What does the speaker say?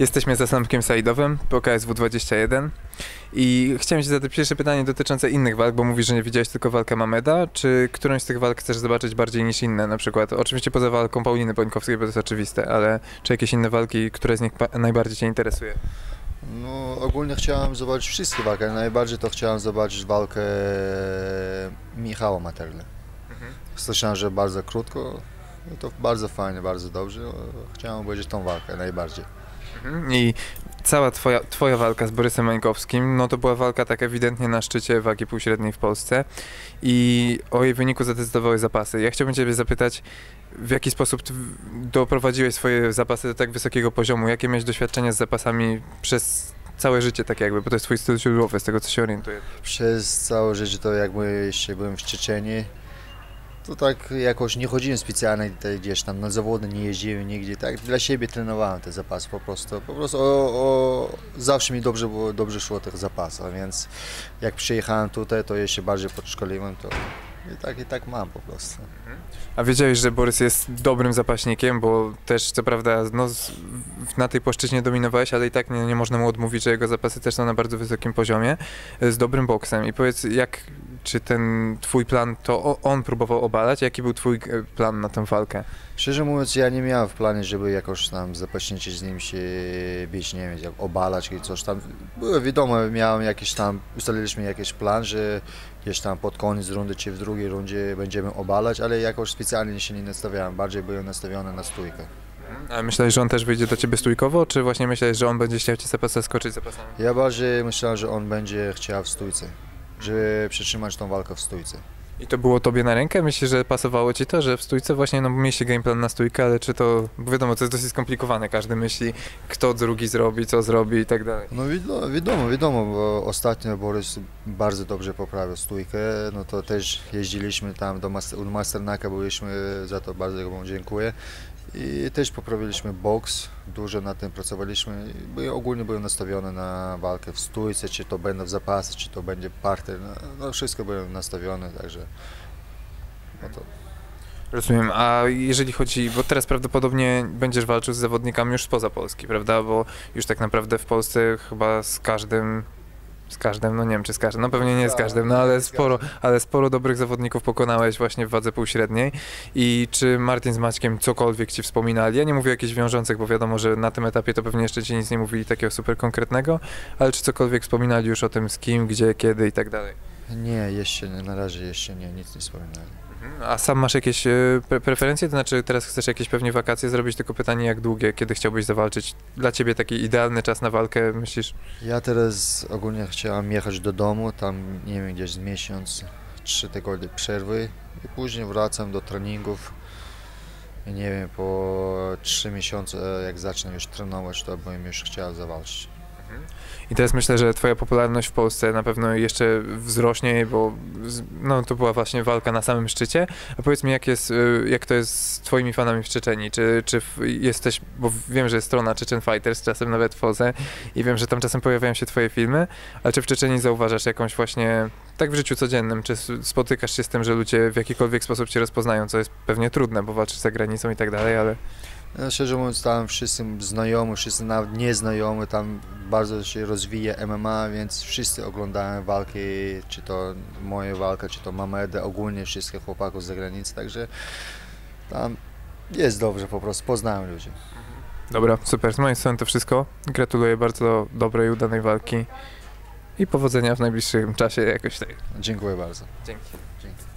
Jesteśmy za Samkiem Saidowym po KSW 21 i chciałem Ci zadać pierwsze pytanie dotyczące innych walk, bo mówisz, że nie widziałeś tylko walkę Mameda. Czy którąś z tych walk chcesz zobaczyć bardziej niż inne? Na przykład, oczywiście poza walką Pauliny Bońkowskiej, bo to jest oczywiste, ale czy jakieś inne walki, które z nich najbardziej Cię interesuje? No, ogólnie chciałem zobaczyć wszystkie walki, ale najbardziej to chciałem zobaczyć walkę Michała Materle. Słyszałem, że bardzo krótko, no to bardzo fajnie, bardzo dobrze. Chciałem obejrzeć tą walkę najbardziej. Mhm. I cała twoja, twoja walka z Borysem Mańkowskim, no to była walka tak ewidentnie na szczycie wagi półśredniej w Polsce i o jej wyniku zadecydowały zapasy. Ja chciałbym Ciebie zapytać, w jaki sposób doprowadziłeś swoje zapasy do tak wysokiego poziomu? Jakie miałeś doświadczenia z zapasami przez całe życie, tak jakby, bo to jest Twój styl źródłowy, z tego co się orientuję. Przez całe życie to jakby jeszcze byłem w Czeczeniu, to tak jakoś nie chodziłem specjalnie gdzieś tam na zawody, nie jeździłem nigdzie, tak dla siebie trenowałem te zapasy po prostu, po prostu o, o, zawsze mi dobrze było, dobrze szło tych zapasów, więc jak przyjechałem tutaj, to jeszcze bardziej podszkoliłem, to i tak, i tak mam po prostu. A wiedziałeś, że Borys jest dobrym zapaśnikiem, bo też co prawda no, na tej płaszczyźnie dominowałeś, ale i tak nie, nie można mu odmówić, że jego zapasy też są na bardzo wysokim poziomie, e, z dobrym boksem. I powiedz, jak, czy ten twój plan, to on próbował obalać? Jaki był twój e, plan na tę walkę? Szczerze mówiąc, ja nie miałem w planie, żeby jakoś tam zapaśniczy z nim się bić, nie wiem, jak obalać czy coś tam. Było wiadomo, miałem jakiś tam, ustaliliśmy jakiś plan, że gdzieś tam pod koniec rundy czy w drugiej rundzie będziemy obalać, ale jakoś specjalnie się nie nastawiałem, bardziej byłem nastawiony na stójkę. A myślałeś, że on też wyjdzie do ciebie stójkowo, czy właśnie myślałeś, że on będzie chciał cię zapas- zaskoczyć zapasami? Ja bardziej myślałem, że on będzie chciał w stójce, żeby przytrzymać tą walkę w stójce. I to było tobie na rękę? Myślisz, że pasowało ci to, że w stójce właśnie, no mieliście game plan na stójkę, ale czy to, bo wiadomo, to jest dosyć skomplikowane, każdy myśli, kto drugi zrobi, co zrobi i tak dalej. No wiadomo, wiadomo, wiadomo, bo ostatnio Borys bardzo dobrze poprawił stójkę, no to też jeździliśmy tam do Mas- u Masternaka, byliśmy, za to bardzo mu dziękuję. I też poprawiliśmy boks, dużo nad tym pracowaliśmy. Byłem, ogólnie byłem nastawiony na walkę w stójce, czy to będę w zapasy, czy to będzie parter, no, no wszystko byłem nastawiony, także no to Rozumiem, a jeżeli chodzi, bo teraz prawdopodobnie będziesz walczył z zawodnikami już spoza Polski, prawda? Bo już tak naprawdę w Polsce chyba z każdym, z każdym, no nie wiem czy z każdym, no pewnie nie z Tak, każdym, no ale sporo, ale sporo dobrych zawodników pokonałeś właśnie w wadze półśredniej. I czy Martin z Maćkiem cokolwiek ci wspominali? Ja nie mówię o jakichś wiążących, bo wiadomo, że na tym etapie to pewnie jeszcze ci nic nie mówili takiego super konkretnego, ale czy cokolwiek wspominali już o tym z kim, gdzie, kiedy i tak dalej? nie, jeszcze nie, na razie jeszcze nie, nic nie wspominali. A sam masz jakieś e, pre preferencje? To znaczy teraz chcesz jakieś pewnie wakacje zrobić, tylko pytanie jak długie, kiedy chciałbyś zawalczyć? Dla ciebie taki idealny czas na walkę, myślisz? Ja teraz ogólnie chciałem jechać do domu, tam nie wiem, gdzieś z miesiąc, trzy tygodnie przerwy i później wracam do treningów. I nie wiem, po trzy miesiące jak zacznę już trenować, to bym już chciał zawalczyć. I teraz myślę, że twoja popularność w Polsce na pewno jeszcze wzrośnie, bo no, to była właśnie walka na samym szczycie. A powiedz mi, jak, jest, y, jak to jest z twoimi fanami w Czeczeni? Czy, czy jesteś, bo wiem, że jest strona Chechen Fighters, czasem nawet w Polsce i wiem, że tam czasem pojawiają się twoje filmy, ale czy w Czeczeni zauważasz jakąś właśnie, tak w życiu codziennym, czy spotykasz się z tym, że ludzie w jakikolwiek sposób cię rozpoznają, co jest pewnie trudne, bo walczysz za granicą i tak dalej, ale... Ja, szczerze mówiąc, tam wszyscy znajomi, wszyscy nawet nieznajomi, tam bardzo się rozwija MMA, więc wszyscy oglądają walki, czy to moje walka, czy to Mameda, ogólnie wszystkich chłopaków z zagranicy, także tam jest dobrze po prostu, poznałem ludzi. Dobra, super. Z mojej strony to wszystko. Gratuluję bardzo dobrej, udanej walki i powodzenia w najbliższym czasie jakoś tak. Dziękuję bardzo. Dzięki. Dzięki.